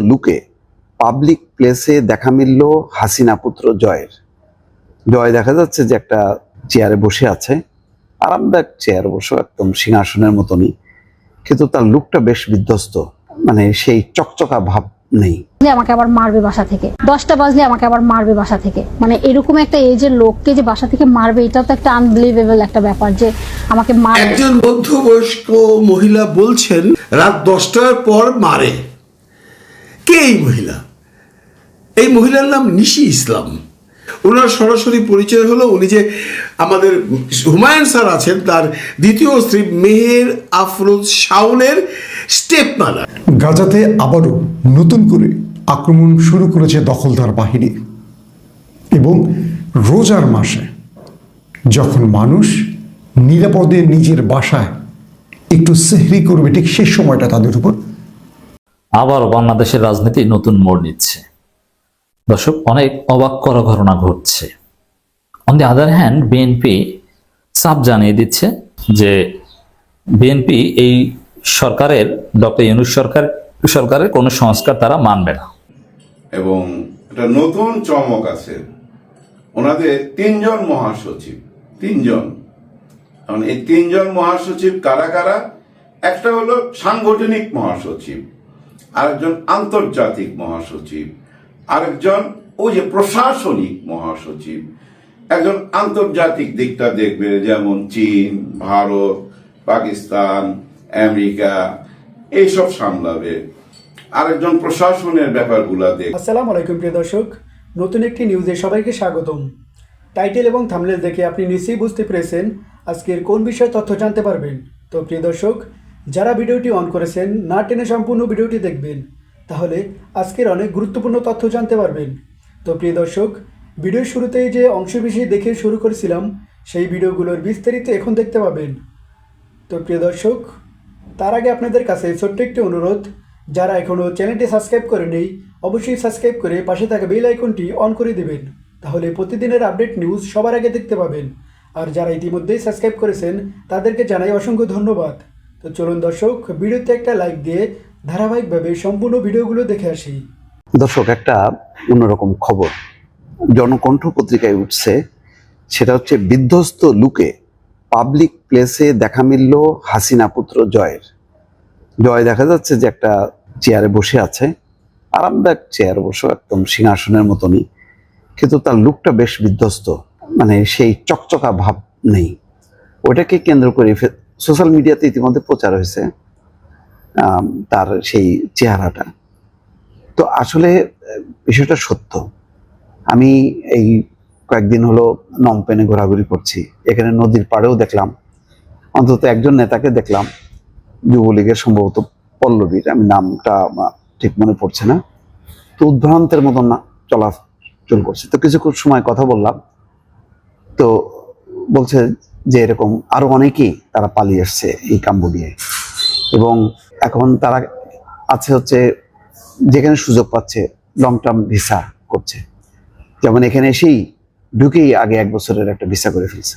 লুকে পাবলিক প্লেসে দেখা মিলল হাসিনা পুত্র জয়ের। জয় দেখা যাচ্ছে যে একটা চেয়ারে বসে আছে। আরামদায়ক চেয়ার বসে একদম সিংহাসনের মতনই। কিন্তু তার লুকটা বেশ বিধ্বস্ত। মানে সেই চকচকা ভাব নেই। আমাকে আবার মারবে বাসা থেকে। দশটা বাজলে আমাকে আবার মারবে বাসা থেকে। মানে এরকম একটা এজের লোককে যে বাসা থেকে মারবে এটা তো একটা আনবিলিভেবল একটা ব্যাপার যে আমাকে মারবে। একজন মধ্যবয়স্ক মহিলা বলছেন রাত দশটার পর মারে। কে এই মহিলা? এই মহিলার নাম নিশি ইসলাম। ওনার সরাসরি পরিচয় হলো উনি যে আমাদের হুমায়ুন স্যার আছেন, তার দ্বিতীয় স্ত্রী মেহের আফরোজ শাওনের স্টেপ মাদার গাজাতে আবারও নতুন করে আক্রমণ শুরু করেছে দখলদার বাহিনী। এবং রোজার মাসে যখন মানুষ নিরাপদে নিজের বাসায় একটু সেহরি করবে, ঠিক সেই সময়টা তাদের উপর আবার বাংলাদেশের রাজনীতি নতুন মোড় নিচ্ছে। দর্শক, অনেক অবাক করা ঘটনা ঘটছে। On the other hand BNP সাফ জানিয়ে দিচ্ছে যে বিএনপি এই সরকারের, ডক্টর ইউনুস সরকার, সরকারের কোনো সংস্কার তারা মানবে না। এবং একটা নতুন চমক আছে। ওনাদের তিনজন মহাসচিব, তিনজন। এই তিনজন মহাসচিব কারা কারা? একটা হলো সাংগঠনিক মহাসচিব। আরেকজন আন্তর্জাতিক মহাসচিব, আরেকজন ওই যে প্রশাসনিক মহাসচিব। একজন আন্তর্জাতিক দিকটা দেখবে, যেমন চীন, ভারত, পাকিস্তান, আমেরিকা, এইসব সামলাবে। আরেকজন প্রশাসনের ব্যাপারগুলা দেখবে আসসালামু আলাইকুম, প্রিয় দর্শক। নতুন একটি নিউজে সবাইকে স্বাগতম। টাইটেল এবং থামলেল দেখে আপনি নিশ্চয়ই বুঝতে পেরেছেন আজকের কোন বিষয়ে তথ্য জানতে পারবেন। তো প্রিয় দর্শক যারা ভিডিওটি অন করেছেন, না টেনে সম্পূর্ণ ভিডিওটি দেখবেন, তাহলে আজকের অনেক গুরুত্বপূর্ণ তথ্য জানতে পারবেন। তো প্রিয় দর্শক, ভিডিওর শুরুতেই যে অংশ বিশেষ দেখে শুরু করেছিলাম, সেই ভিডিওগুলোর বিস্তারিত এখন দেখতে পাবেন। তো প্রিয় দর্শক, তার আগে আপনাদের কাছে ছোট্ট একটি অনুরোধ, যারা এখনও চ্যানেলটি সাবস্ক্রাইব করেনি অবশ্যই সাবস্ক্রাইব করে পাশে থাকা বেল আইকনটি অন করে দেবেন, তাহলে প্রতিদিনের আপডেট নিউজ সবার আগে দেখতে পাবেন। আর যারা ইতিমধ্যেই সাবস্ক্রাইব করেছেন, তাদেরকে জানাই অসংখ্য ধন্যবাদ। তো চলুন দর্শক, ভিডিওতে একটা লাইক দিয়ে ধারাবাহিকভাবে সম্পূর্ণ ভিডিওগুলো দেখে আসি। দর্শক, একটা অন্যরকম খবর। জনকণ্ঠ পত্রিকায় উঠছে, সেটা হচ্ছে বিধ্বস্ত লুকে পাবলিক প্লেসে দেখা মিলল হাসিনা পুত্র জয়ের। জয় দেখা যাচ্ছে যে একটা চেয়ারে বসে আছে, আরামদায়ক চেয়ার বসে একদম সিংহাসনের মতনই। কিন্তু তার লুকটা বেশ বিধ্বস্ত মানে সেই চকচকা ভাব নেই। ওটাকে কেন্দ্র করে সোশ্যাল মিডিয়াতে ইতিমধ্যে প্রচার হয়েছে তার সেই চেহারাটা। তো আসলে বিষয়টা সত্য। আমি এই কয়েকদিন হলো নমপেনে ঘোরাঘুরি করছি। এখানে নদীর পাড়েও দেখলাম। অন্তত একজন নেতাকে দেখলাম। যুবলীগের সম্ভবত পল্লবীর। আমি নামটা ঠিক মনে পড়ছে না। তো উদ্ভ্রান্তের মতন না চলাচল করছে। তো কিছুক্ষণ সময় কথা বললাম। তো বলছে যে এরকম আরও অনেকেই তারা পালিয়ে এসছে এই কাম্বোডিয়ায়। এবং এখন তারা আছে হচ্ছে যেখানে সুযোগ পাচ্ছে লং টার্ম ভিসা করছে। যেমন এখানে এসেই ঢুকেই আগে এক বছরের একটা ভিসা করে ফেলছে।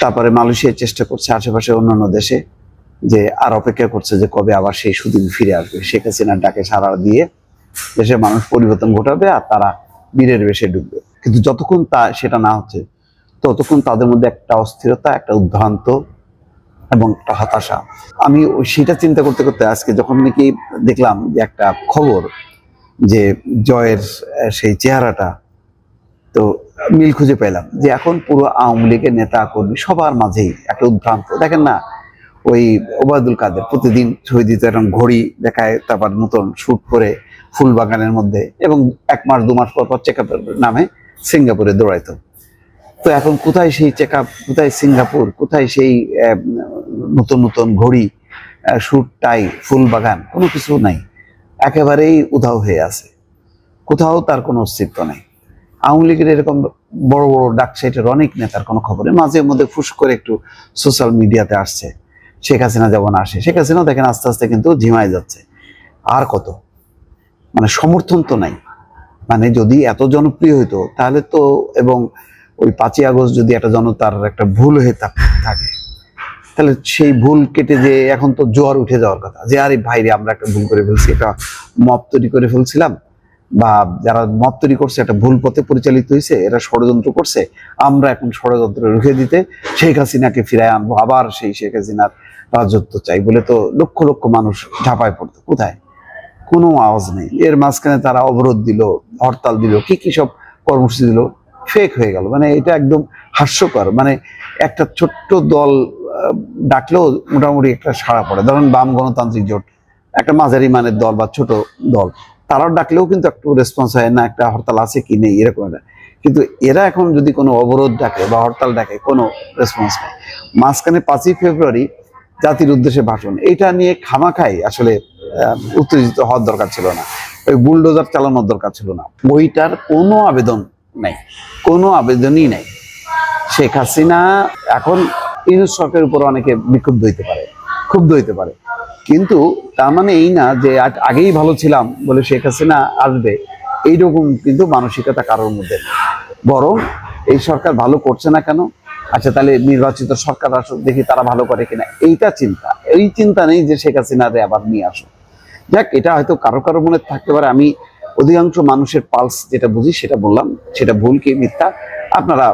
তারপরে মালয়েশিয়ার চেষ্টা করছে আশেপাশে অন্যান্য দেশে যে আর অপেক্ষা করছে যে কবে আবার সেই সুদিন ফিরে আসবে। শেখ হাসিনার ডাকে সাড়া দিয়ে দেশের মানুষ পরিবর্তন ঘটাবে আর তারা বীরের বেশে ঢুকবে কিন্তু যতক্ষণ তা সেটা না হচ্ছে ততক্ষণ তাদের মধ্যে একটা অস্থিরতা, একটা উদ্ভ্রান্ত এবং একটা হতাশা। আমি সেটা চিন্তা করতে করতে আজকে যখন নাকি দেখলাম যে একটা খবর যে জয়ের সেই চেহারাটা, তো মিল খুঁজে পেলাম যে এখন পুরো আওয়ামী লীগের নেতা কর্মী সবার মাঝেই একটা উদ্ভ্রান্ত। দেখেন না, ওই ওবায়দুল কাদের প্রতিদিন ছবি দিতে, এরকম ঘড়ি দেখায়, তারপর নতুন শুট করে ফুল বাগানের মধ্যে এবং এক মাস, দু মাস পর পর চেক নামে সিঙ্গাপুরে দৌড়াইতো। তো এখন কোথায় সেই চেক কোথায় সিঙ্গাপুর, কোথায় সেই নতুন নতুন ঘড়ি শুট টাই ফুল বাগান, কোনো কিছু নাই। একেবারেই উধাও হয়ে আছে। কোথাও তার কোনো অস্তিত্ব নেই। আওয়ামী লীগের এরকম বড় বড় ডাক সাইটের অনেক নেতার কোনো খবরে মাঝে মধ্যে ফুস করে একটু সোশ্যাল মিডিয়াতে আসছে। শেখ হাসিনা যেমন আসে, শেখ হাসিনাও দেখেন আস্তে আস্তে কিন্তু ঝিমায় যাচ্ছে। আর কত? মানে সমর্থন তো নাই। মানে যদি এত জনপ্রিয় হতো তাহলে তো এবং ওই পাঁচই আগস্ট যদি একটা জনতার একটা ভুল হয়ে থাকে তাহলে সেই ভুল কেটে যে এখন তো জোয়ার উঠে যাওয়ার কথা। যে আরে ভাইরে আমরা একটা ভুল করে ফেলছি এটা মপ তৈরি করে ফেলছিলাম, বা যারা মত তৈরি করছে, একটা ভুল পথে পরিচালিত হয়েছে, এরা ষড়যন্ত্র করছে, আমরা এখন ষড়যন্ত্র রুখে দিতে শেখ হাসিনাকে ফিরায় আনব, আবার সেই শেখ হাসিনার রাজত্ব চাই বলে তো লক্ষ লক্ষ মানুষ ঝাঁপায় পড়তো। কোথায়? কোনো আওয়াজ নেই। এর মাঝখানে তারা অবরোধ দিল, হরতাল দিল, কি কি সব কর্মসূচি দিল ফেক হয়ে গেল। মানে এটা একদম হাস্যকর। মানে একটা ছোট্ট দল ডাকলেও মোটামুটি একটা সাড়া পড়ে। ধরেন বাম গণতান্ত্রিক জোট, একটা মাঝারি মানের দল বা ছোট দল, তারাও ডাকলেও কিন্তু একটু রেসপন্স হয়, না, একটা হরতাল আছে কি নেই? এরকম কিন্তু এরা এখন যদি কোনো অবরোধ ডাকে বা হরতাল ডাকে, কোনো রেসপন্স নেই। মাঝখানে পাঁচই ফেব্রুয়ারি জাতির উদ্দেশ্যে ভাষণ। এটা নিয়ে খামাখাই আসলে উত্তেজিত হওয়ার দরকার ছিল না। ওই বুলডোজার চালানোর দরকার ছিল না। বইটার কোনো আবেদন নেই, কোনো আবেদনই নেই। শেখ হাসিনা এখন ইউনুস সরকারের উপর অনেকে বিক্ষুব্ধ হইতে পারে ক্ষুব্ধ হইতে পারে। কিন্তু তার মানে এই না যে আগ- আগেই ভালো ছিলাম বলে শেখ হাসিনা আসবে, এইরকম কিন্তু মানসিকতা কারোর মধ্যে বরং এই সরকার ভালো করছে না কেন? আচ্ছা তাহলে নির্বাচিত সরকার আসুক, দেখি তারা ভালো করে কিনা। এইটা চিন্তা। এই চিন্তা নেই যে শেখ হাসিনারে আবার নিয়ে আসুক। যাক, এটা হয়তো কারও কারও মনে থাকতে পারে। আমি অধিকাংশ মানুষের পালস যেটা বুঝি সেটা বললাম, সেটা ভুল কি মিথ্যা? আপনারা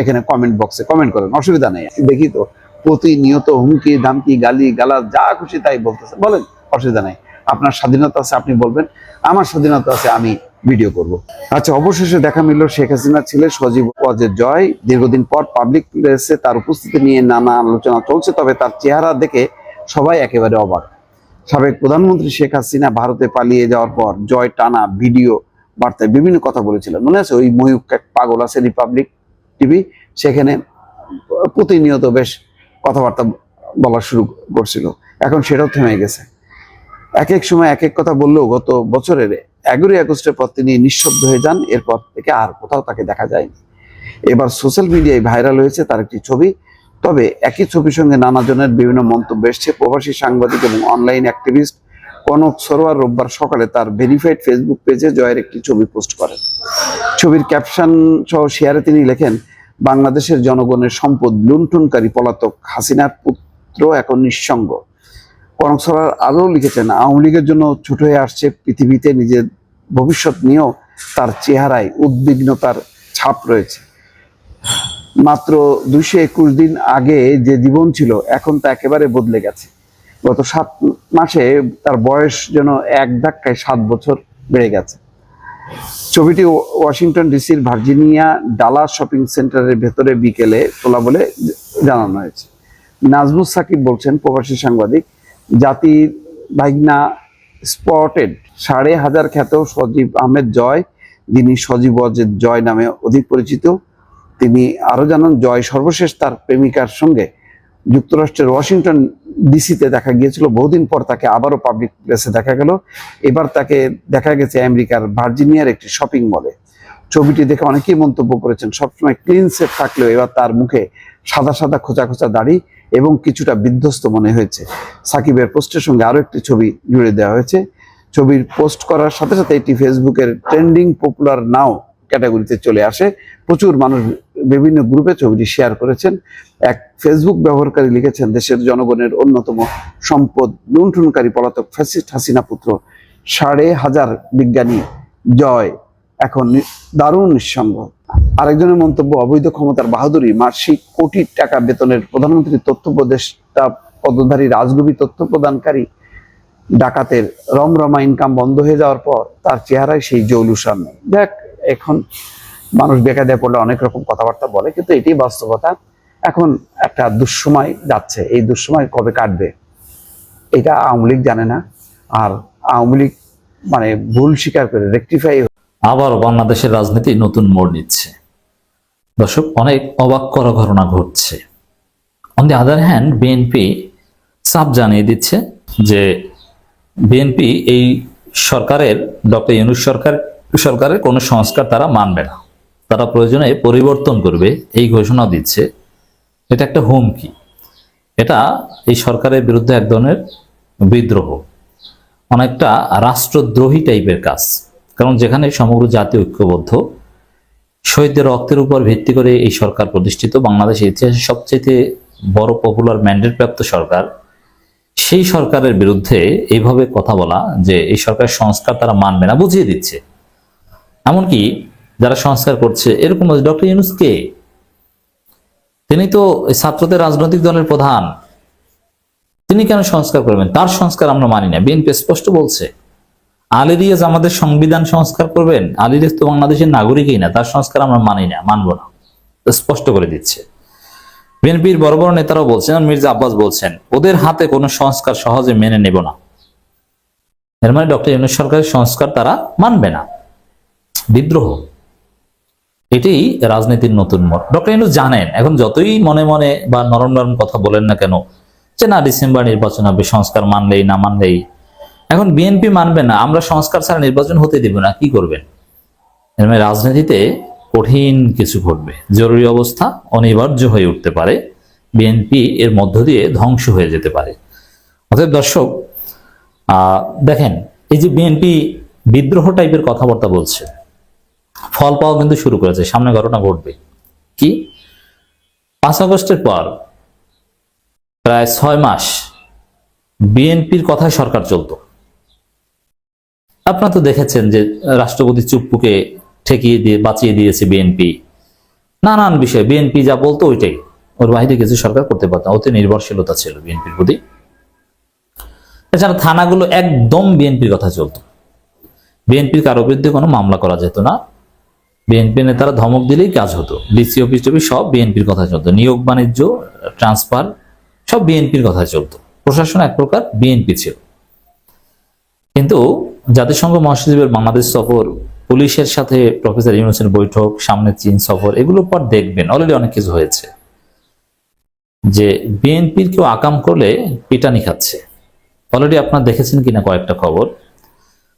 এখানে কমেন্ট বক্সে কমেন্ট করেন অসুবিধা নেই। দেখি তো, প্রতিনিয়ত হুমকি, ধামকি, গালি গালা যা খুশি তাই বলতেছে। বলেন, অসুবিধা নেই। আপনার স্বাধীনতা আছে, আপনি বলবেন। আমার স্বাধীনতা আছে, আমি ভিডিও করব। আচ্ছা অবশেষে দেখা মিলল শেখ হাসিনার ছেলে সজীব ওয়াজের জয়। দীর্ঘদিন পর পাবলিক প্লেসে তার উপস্থিতি নিয়ে নানা আলোচনা চলছে, তবে তার চেহারা দেখে সবাই একেবারে অবাক। সাবেক প্রধানমন্ত্রী শেখ হাসিনা ভারতে পালিয়ে যাওয়ার পর জয় টানা ভিডিও বার্তায় বিভিন্ন কথা বলেছিলেন মনে আছে ওই ময়ূক পাগল আছে রিপাবলিক টিভি সেখানে প্রতিনিয়ত বেশ কথাবার্তা বলা শুরু করছিল। এখন সেটাও থেমে গেছে। এক এক সময় এক এক কথা বললেও গত বছরের এগারোই আগস্টের পর তিনি নিঃশব্দ হয়ে যান। এরপর থেকে আর কোথাও তাকে দেখা যায়নি। এবার সোশ্যাল মিডিয়ায় ভাইরাল হয়েছে তার একটি ছবি। তবে একই ছবির সঙ্গে নানা জনের বিভিন্ন মন্তব্য এসছে। প্রবাসী সাংবাদিক এবং অনলাইন অ্যাক্টিভিস্ট কনক সরোয়ার রোববার সকালে তার ভেরিফাইড ফেসবুক পেজে জয়ের একটি ছবি পোস্ট করেন। ছবির ক্যাপশন সহ শেয়ারে তিনি লেখেন, বাংলাদেশের জনগণের সম্পদ লুণ্ঠনকারী পলাতক হাসিনার পুত্র এখন নিঃসঙ্গ। কনক সরোয়ার আরও লিখেছেন, আওয়ামী লীগের জন্য ছোট হয়ে আসছে পৃথিবীতে নিজের ভবিষ্যৎ নিয়েও তার চেহারায় উদ্বিগ্নতার ছাপ রয়েছে। মাত্র দুইশো একুশ দিন আগে যে জীবন ছিল, এখন তা একেবারে বদলে গেছে। গত সাত মাসে তার বয়স যেন এক ধাক্কায় সাত বছর বেড়ে গেছে। ছবিটি ওয়াশিংটন ডিসির ভার্জিনিয়া ডালাস শপিং সেন্টারের ভেতরে বিকেলে তোলা বলে জানানো হয়েছে। নাজমুস সাকিব বলছেন, প্রবাসী সাংবাদিক জাতির ভাইগনা স্পটেড সাড়ে হাজার খ্যাত সজীব আহমেদ জয়, যিনি সজীব জয় নামে অধিক পরিচিত। তিনি আরও জানান, জয় সর্বশেষ তার প্রেমিকার সঙ্গে। যুক্তরাষ্ট্রের ওয়াশিংটন ডিসিতে দেখা গিয়েছিল, বহুদিন পর তাকে আবারও পাবলিক প্লেসে দেখা গেল। এবার তাকে দেখা গেছে আমেরিকার ভার্জিনিয়ার একটি শপিং মলে। ছবিটি দেখে অনেকেই মন্তব্য করেছেন, সবসময় ক্লিন সেট থাকলেও এবার তার মুখে সাদা সাদা খোঁচা খোঁচা দাড়ি এবং কিছুটা বিধ্বস্ত মনে হয়েছে। সাকিবের পোস্টের সঙ্গে আরও একটি ছবি জুড়ে দেওয়া হয়েছে। ছবির পোস্ট করার সাথে সাথে এটি ফেসবুকের ট্রেন্ডিং পপুলার নাও ক্যাটাগরিতে চলে আসে। প্রচুর মানুষ বিভিন্ন গ্রুপে ছবিটি শেয়ার করেছেন। এক ফেসবুক ব্যবহারকারী লিখেছেন, দেশের জনগণের অন্যতম সম্পদ লুণ্ঠনকারী পলাতক ফ্যাসিস্ট হাসিনা পুত্র। সাড়ে হাজার বিজ্ঞানী জয়। এখন দারুণ নিঃসঙ্গ। আরেকজনের মন্তব্য, অবৈধ ক্ষমতার বাহাদুরি মাসিক কোটি টাকা বেতনের প্রধানমন্ত্রীর তথ্য উপদেষ্টা পদধারী রাজগুবি তথ্য প্রদানকারী ডাকাতের রমরমা ইনকাম বন্ধ হয়ে যাওয়ার পর তার চেহারায় সেই জৌলুসান দেখ এখন মানুষ বেকায়দায় পড়লে অনেক রকম কথাবার্তা বলে, কিন্তু এটাই বাস্তবতা। এখন একটা দুঃসময় যাচ্ছে। এই দুঃসময় কবে কাটবে? এটা আওয়ামী লীগ জানে না। আর আওয়ামী লীগ মানে ভুল স্বীকার করে রেকটিফাই আবার বাংলাদেশের রাজনীতি নতুন মোড় নিচ্ছে। দর্শক, অনেক অবাক করা ঘটনা ঘটছে। On the other hand BNP সাফ জানিয়ে দিচ্ছে যে বিএনপি এই সরকারের, ডক্টর ইউনুস সরকার সরকারের কোনো সংস্কার তারা মানবে না। তারা প্রয়োজনে পরিবর্তন করবে, এই ঘোষণা দিচ্ছে। এটা একটা হুমকি। এটা এই সরকারের বিরুদ্ধে এক ধরনের বিদ্রোহ। অনেকটা রাষ্ট্রদ্রোহী টাইপের কাজ। কারণ যেখানে সমগ্র জাতি ঐক্যবদ্ধ, শহীদদের রক্তের উপর ভিত্তি করে এই সরকার প্রতিষ্ঠিত বাংলাদেশের ইতিহাসে সবচেয়ে বড় পপুলার ম্যান্ডেট প্রাপ্ত সরকার। সেই সরকারের বিরুদ্ধে এইভাবে কথা বলা যে এই সরকার সংস্কার তারা মানবে না, বুঝিয়ে দিচ্ছে। এমনকি যারা সংস্কার করছে, এরকম ডক্টর ইউনুস কে তিনি তো ছাত্রদের রাজনৈতিক দলের প্রধান। তিনি কেন সংস্কার করবেন? তার সংস্কার আমরা মানি না। বিএনপি স্পষ্ট বলছে আলিরিয়াজ আমাদের সংবিধান সংস্কার করবেন। আলিরিয়াজ তো বাংলাদেশের নাগরিকই না, তার সংস্কার আমরা মানি না, মানব না। স্পষ্ট করে দিচ্ছে। বিএনপির বড় বড় নেতারাও বলছেন মির্জা আব্বাস বলছেন, ওদের হাতে কোনো সংস্কার সহজে মেনে নেব না। এর মানে ডক্টর ইউনুস সরকারের সংস্কার তারা মানবে না। বিদ্রোহ। এটাই রাজনীতির নতুন মোড় ডক্টর ইউনুস জানেন, এখন যতই মনে মনে বা নরম নরম কথা বলেন না কেন, যে না, ডিসেম্বর নির্বাচন হবে, সংস্কার মানলেই, না মানলেই, এখন বিএনপি মানবে না, আমরা সংস্কার ছাড়া নির্বাচন হতে দিব না, কি করবেন? মানে রাজনীতিতে কঠিন কিছু ঘটবে। জরুরি অবস্থা অনিবার্য হয়ে উঠতে পারে বিএনপি এর মধ্য দিয়ে ধ্বংস হয়ে যেতে পারে। অতএব দর্শক দেখেন, এই যে বিএনপি বিদ্রোহ টাইপের কথাবার্তা বলছে ফল পাওয়া কিন্তু শুরু করেছে, সামনে ঘটনা ঘটবে। কি? পাঁচ আগস্টের পর প্রায় ছয় মাস বিএনপির কথায় সরকার চলতো। আপনারা তো দেখেছেন যে রাষ্ট্রপতি চুপ্পুকে ঠেকিয়ে দিয়ে, বাঁচিয়ে দিয়েছে বিএনপি। নানান বিষয় বিএনপি যা বলতো ওইটাই। ওর বাইরে কিছু সরকার করতে পারত ওতে নির্ভরশীলতা ছিল বিএনপির প্রতি। এছাড়া থানাগুলো একদম বিএনপির কথা চলতো। বিএনপির কারও বিরুদ্ধে কোনো মামলা করা যেত না। বিএনপি নেতারা ধমক দিলেই কাজ হতো। ডিসি অফিস টফিস সব বিএনপির কথা চলতো। নিয়োগ, বাণিজ্য ট্রান্সফার সব বিএনপির কথা চলতো। প্রশাসন এক প্রকার বিএনপি ছিল। কিন্তু জাতিসংঘ মহাসচিবের বাংলাদেশ সফর, পুলিশের সাথে প্রফেসর ইউনুসের বৈঠক, সামনে চীন সফর, এগুলোর পর দেখবেন অলরেডি অনেক কিছু হয়েছে। যে বিএনপির কেউ আকাম করলে পিটানি খাচ্ছে। অলরেডি আপনারা দেখেছেন কিনা কয়েকটা খবর।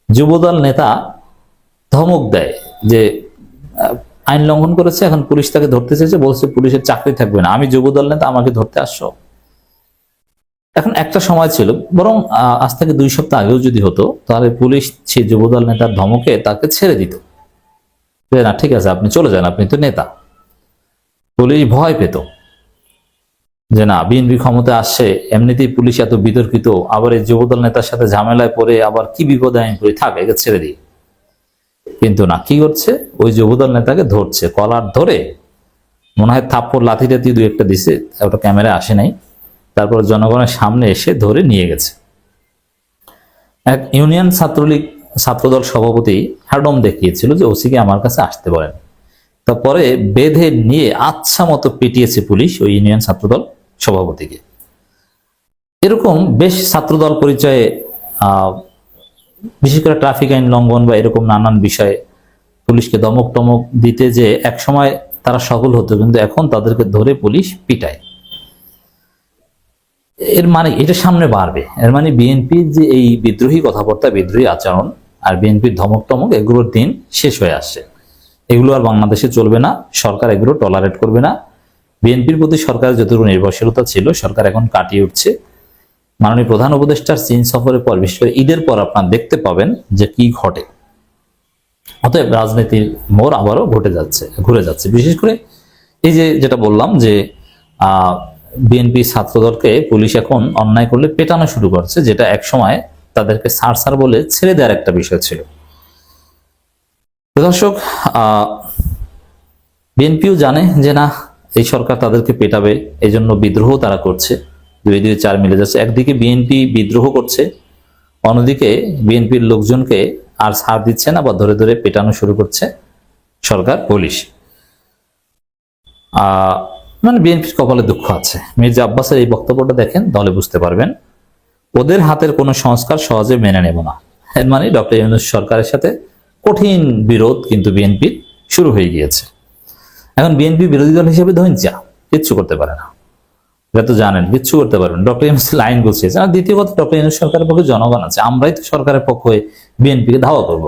যুবদল নেতা ধমক দেয় যে আইন লঙ্ঘন করেছে, এখন পুলিশ তাকে ধরতে চেয়েছে, বলছে পুলিশের চাকরি থাকবে না। আমি যুবদল নেতা আমাকে ধরতে আসছো এখন একটা সময় ছিল, বরং আজ থেকে দুই সপ্তাহ আগেও যদি হতো, তাহলে পুলিশ সে যুবদল নেতার ধমকে তাকে ছেড়ে দিত। যে, না, ঠিক আছে, আপনি চলে যান, আপনি তো নেতা। পুলিশ ভয় পেত। যে, না, বিএনপি ক্ষমতা আসছে, এমনিতেই পুলিশ এত বিতর্কিত, আবার এই যুবদল নেতার সাথে ঝামেলায় পড়ে আবার কি বিপদে আইন পড়ে, থাক, একে ছেড়ে দিই। কিন্তু না কি করছে? ওই যুবদল নেতাকে ধরছে, কলার ধরে মনে হয় থাপ্পড় লাথি টাথি দুই একটা দিছে ওটা ক্যামেরা আসে নাই। তারপর জনগণের সামনে এসে ধরে নিয়ে গেছে। এক ইউনিয়ন ছাত্রলীগ, ছাত্রদল সভাপতি হ্যাডম দেখিয়েছিল যে ওসিকে আমার কাছে আসতে বলেন। তারপরে বেঁধে নিয়ে আচ্ছা মতো পিটিয়েছে পুলিশ ওই ইউনিয়ন ছাত্রদল সভাপতিকে। এরকম বেশ ছাত্রদল পরিচয়ে বিশেষ করে ট্রাফিক আইন লঙ্ঘন বা এরকম নানান বিষয়ে পুলিশকে দমক টমক দিতে যে এক সময় তারা সফল হতো, কিন্তু এখন তাদেরকে ধরে পুলিশ পিটায়। এর মানে এটা সামনে বাড়বে। এর মানে বিএনপির যে এই বিদ্রোহী কথাবার্তা, বিদ্রোহী আচরণ আর বিএনপির ধমক টমক, এগুলোর দিন শেষ হয়ে আসছে। এগুলো আর বাংলাদেশে চলবে না। সরকার এগুলো টলারেট করবে না। বিএনপির প্রতি সরকারের যতটুকু নির্ভরশীলতা ছিল, সরকার এখন কাটিয়ে উঠছে। মাননীয় প্রধান উপদেষ্টার চীন সফরের পর, বিশেষ করে ঈদের পর আপনারা দেখতে পাবেন যে কি ঘটে। অতএব রাজনীতির মোড় আবারও ঘটে যাচ্ছে, ঘুরে যাচ্ছে। বিশেষ করে এই যে যেটা বললাম যে বিএনপি ছাত্রদলকে পুলিশ এখন অন্যায় করলে পেটানো শুরু করছে, যেটা এক সময় তাদেরকে সার সার বলে ছেড়ে দেওয়ার একটা বিষয় ছিল। দর্শক বিএনপিও জানে যে না, এই সরকার তাদেরকে পেটাবে এই জন্য বিদ্রোহ তারা করছে। দুই দুই চার মিলে যাচ্ছে। একদিকে বিএনপি বিদ্রোহ করছে, অন্যদিকে বিএনপির লোকজনকে আর ছাড় দিচ্ছে না বা ধরে ধরে পেটানো শুরু করছে সরকার, পুলিশ। মানে বিএনপির কপালে দুঃখ আছে। মির্জা আব্বাসের এই বক্তব্যটা দেখেন দলে বুঝতে পারবেন, ওদের হাতের কোনো সংস্কার সহজে মেনে নেব না। এর মানে ডক্টর ইউনুস সরকারের সাথে কঠিন বিরোধ কিন্তু বিএনপির শুরু হয়ে গিয়েছে। এখন বিএনপি বিরোধী দল হিসেবে ধরেন যা, কিচ্ছু করতে পারে না। এটা তো জানেন, কিচ্ছু করতে পারবেন ডক্টর ইউনুস লাইন গুছিয়েছে আর দ্বিতীয় কথা ডক্টর ইউনুস সরকারের পক্ষে জনগণ আছে। আমরাই তো সরকারের পক্ষ হয়ে বিএনপিকে ধাওয়া করব।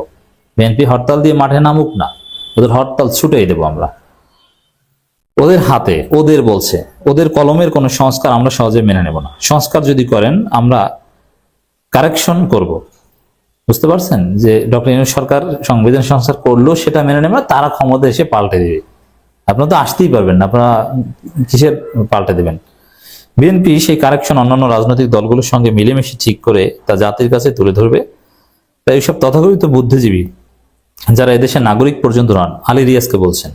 বিএনপি হরতাল দিয়ে মাঠে নামুক না। ওদের হরতাল ছুটেই দেবো আমরা। ওদের হাতে, ওদের বলছে, ওদের কলমের কোনো সংস্কার আমরা সহজে মেনে নেব না। সংস্কার যদি করেন, আমরা কারেকশন করব। বুঝতে পারছেন? যে ডক্টর ইউনুস সরকার সংবিধান সংস্কার করলেও সেটা মেনে নেবে তারা ক্ষমতা এসে পাল্টে দেবে। আপনারা তো আসতেই পারবেন না। আপনারা কিসের পাল্টে দেবেন? বিএনপি সেই কারেকশন অন্যান্য রাজনৈতিক দলগুলোর সঙ্গে মিলেমিশে ঠিক করে তা জাতির কাছে তুলে ধরবে। তাই এইসব তথাকথিত বুদ্ধিজীবী যারা এদেশের নাগরিক পর্যন্ত নন, আলী রিয়াজকে বলছেন,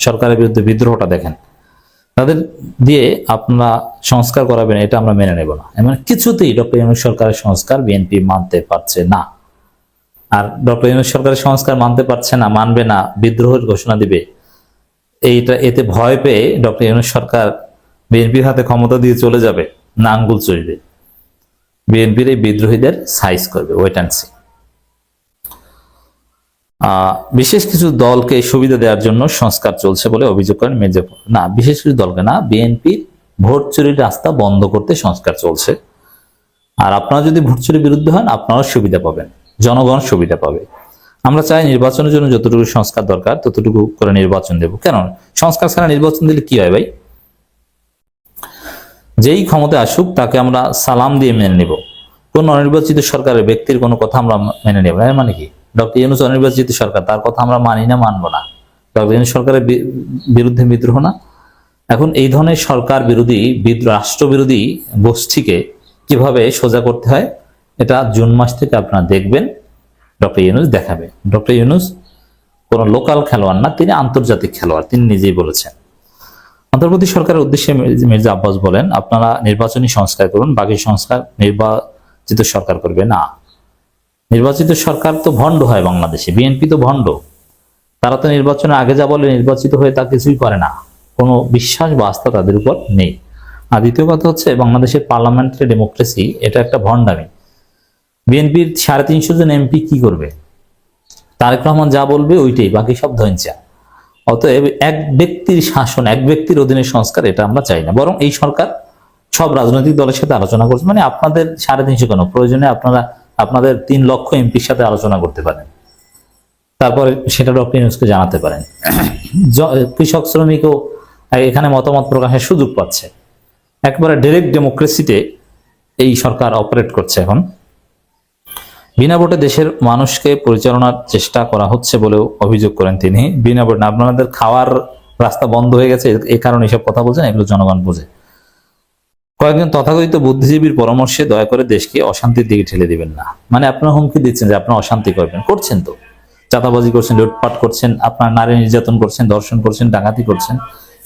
সরকারের বিরুদ্ধে বিদ্রোহটা দেখেন। তাদের দিয়ে আপনারা সংস্কার করাবেন, এটা আমরা মেনে নেব না। এমন কিছুতেই ডক্টর ইউনুস সরকারের সংস্কার বিএনপি মানতে পারছে না। আর ডক্টর ইউনুস সরকারের সংস্কার মানতে পারছে না, মানবে না, বিদ্রোহের ঘোষণা দিবে। এইটা এতে ভয় পেয়ে ডক্টর ইউনুস সরকার বিএনপির হাতে ক্ষমতা দিয়ে চলে যাবে না আঙ্গুল চলবে বিএনপির এই বিদ্রোহীদের সাইজ করবে ওয়েট অ্যান্ড সি বিশেষ কিছু দলকে সুবিধা দেওয়ার জন্য সংস্কার চলছে বলে অভিযোগ করেন মির্জাপুর। না, বিশেষ কিছু দলকে না, বিএনপির ভোট চুরির রাস্তা বন্ধ করতে সংস্কার চলছে। আর আপনারা যদি ভোট চুরির বিরুদ্ধে হন, আপনারাও সুবিধা পাবেন, জনগণ সুবিধা পাবে। আমরা চাই নির্বাচনের জন্য যতটুকু সংস্কার দরকার, ততটুকু করে নির্বাচন দেব। কেন? সংস্কার ছাড়া নির্বাচন দিলে কি হয় ভাই? যেই ক্ষমতা আসুক, তাকে আমরা সালাম দিয়ে মেনে নিব। কোন অনির্বাচিত সরকারের ব্যক্তির কোনো কথা আমরা মেনে নেব এর মানে কি? ডক্টর ইউনুস অনির্বাচিত সরকার, তার কথা আমরা মানি না, মানবো না। ডক্টর ইউনুস সরকারের বিরুদ্ধে বিদ্রোহ না। এখন এই ধরনের সরকার বিরোধী, বিদ্রোহ রাষ্ট্রবিরোধী গোষ্ঠীকে কীভাবে সোজা করতে হয়, এটা জুন মাস থেকে আপনারা দেখবেন, ডক্টর ইউনুস দেখাবে। ডক্টর ইউনুস কোনো লোকাল খেলোয়াড় না, তিনি আন্তর্জাতিক খেলোয়াড়, তিনি নিজেই বলেছেন। অন্তর্বর্তী সরকারের উদ্দেশ্যে মির্জা- আব্বাস বলেন, আপনারা নির্বাচনী সংস্কার করুন, বাকি সংস্কার নির্বাচিত সরকার করবে। না। নির্বাচিত সরকার তো ভণ্ড হয় বাংলাদেশে, বিএনপি তো ভণ্ড। তারা তো নির্বাচনের আগে যা বলে নির্বাচিত হয়ে তা কিছুই করে না। কোনো বিশ্বাস বা আস্থা তাদের উপর নেই। আর দ্বিতীয় কথা হচ্ছে, বাংলাদেশের পার্লামেন্টারি ডেমোক্রেসি, এটা একটা ভণ্ডামি। বিএনপির সাড়ে তিনশো জন এমপি কি করবে? তারেক রহমান যা বলবে ওইটাই, বাকি সব ধৈর্যা অতএব এক ব্যক্তির শাসন, এক ব্যক্তির অধীনে সংস্কার, এটা আমরা চাই না। বরং এই সরকার সব রাজনৈতিক দলের সাথে আলোচনা করছে। মানে আপনাদের সাড়ে তিনশো কেন? প্রয়োজনে আপনারা, আপনাদের তিন লক্ষ এমপির সাথে আলোচনা করতে পারেন। তারপরে সেটা ডক্টর ইউনুসকে জানাতে পারেন। কৃষক শ্রমিকও এখানে মতামত প্রকাশের সুযোগ পাচ্ছে। একবারে ডিরেক্ট ডেমোক্রেসিতে এই সরকার অপারেট করছে এখন। বিনা ভোটে দেশের মানুষকে পরিচালনার চেষ্টা করা হচ্ছে বলেও অভিযোগ করেন তিনি। বিনা ভোটে আপনাদের খাওয়ার রাস্তা বন্ধ হয়ে গেছে, এ কারণে এসব কথা বলছেন, এগুলো জনগণ বোঝে। কয়েকজন তথাকথিত বুদ্ধিজীবীর পরামর্শে দয়া করে দেশকে অশান্তির দিকে ঠেলে দিবেন না। মানে আপনার হুমকি দিচ্ছেন যে আপনারা অশান্তি করবেন। করছেন তো। চাঁদাবাজি করছেন, লুটপাট করছেন, আপনার নারী নির্যাতন করছেন দর্শন করছেন, ডাকাতি করছেন।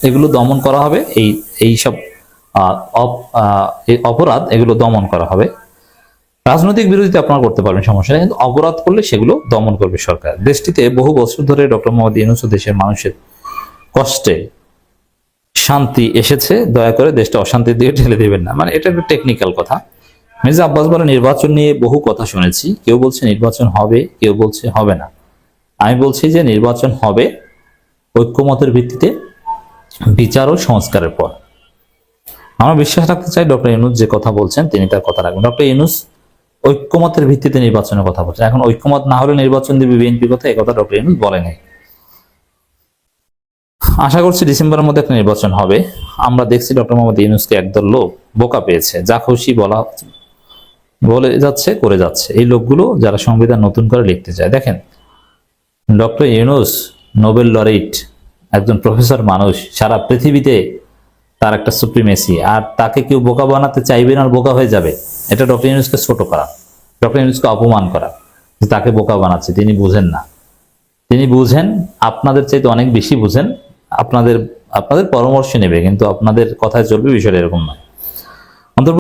এগুলো দমন করা হবে, এই এই সব অপরাধ এগুলো দমন করা হবে। রাজনৈতিক বিরোধিতা আপনারা করতে পারবেন, সমস্যা নেই। কিন্তু অপরাধ করলে সেগুলো দমন করবে সরকার। দেশটিতে বহু বছর ধরে ডক্টর মোহাম্মদ ইউনুস দেশের মানুষের কষ্টে শান্তি এসেছে। দয়া করে দেশটা অশান্তির দিকে ঠেলে দেবেন না। মানে এটা একটা টেকনিক্যাল কথা। মির্জা আব্বাস বলে নির্বাচন নিয়ে বহু কথা শুনেছি। কেউ বলছে নির্বাচন হবে, কেউ বলছে হবে না। আমি বলছি যে নির্বাচন হবে ঐক্যমতের ভিত্তিতে, বিচার ও সংস্কারের পর। আমরা বিশ্বাস রাখতে চাই ডক্টর ইউনুস যে কথা বলছেন, তিনি তার কথা রাখবেন। ডক্টর ইউনুস ঐক্যমতের ভিত্তিতে নির্বাচনের কথা বলছেন। এখন ঐক্যমত না হলে নির্বাচন দিবে বিএনপি কথা এই কথা ডক্টর ইউনুস বলেনি আশা করছি ডিসেম্বরের মধ্যে একটা নির্বাচন হবে। আমরা দেখছি ডক্টর মোহাম্মদ ইউনুসকে একদল লোক বোকা পেয়েছে। যা খুশি বলা বলে যাচ্ছে, করে যাচ্ছে। এই লোকগুলো যারা সংবিধান নতুন করে লিখতে চায়। দেখেন, ডক্টর ইউনুস নোবেল লরিট, একজন প্রফেসর মানুষ, সারা পৃথিবীতে তার একটা সুপ্রিমেসি আর তাকে কেউ বোকা বানাতে চাইবে না বোকা হয়ে যাবে। এটা ডক্টর ইউনুসকে ছোট করা। ডক্টর ইউনুসকে অপমান করা যে তাকে বোকা বানাচ্ছে। তিনি বুঝেন না। তিনি বুঝেন, আপনাদের চাইতে অনেক বেশি বুঝেন। আপনাদের আপনাদের পরামর্শ নেবে, কিন্তু আপনাদের কথায় চলবে বিষয়টা এরকম নয়।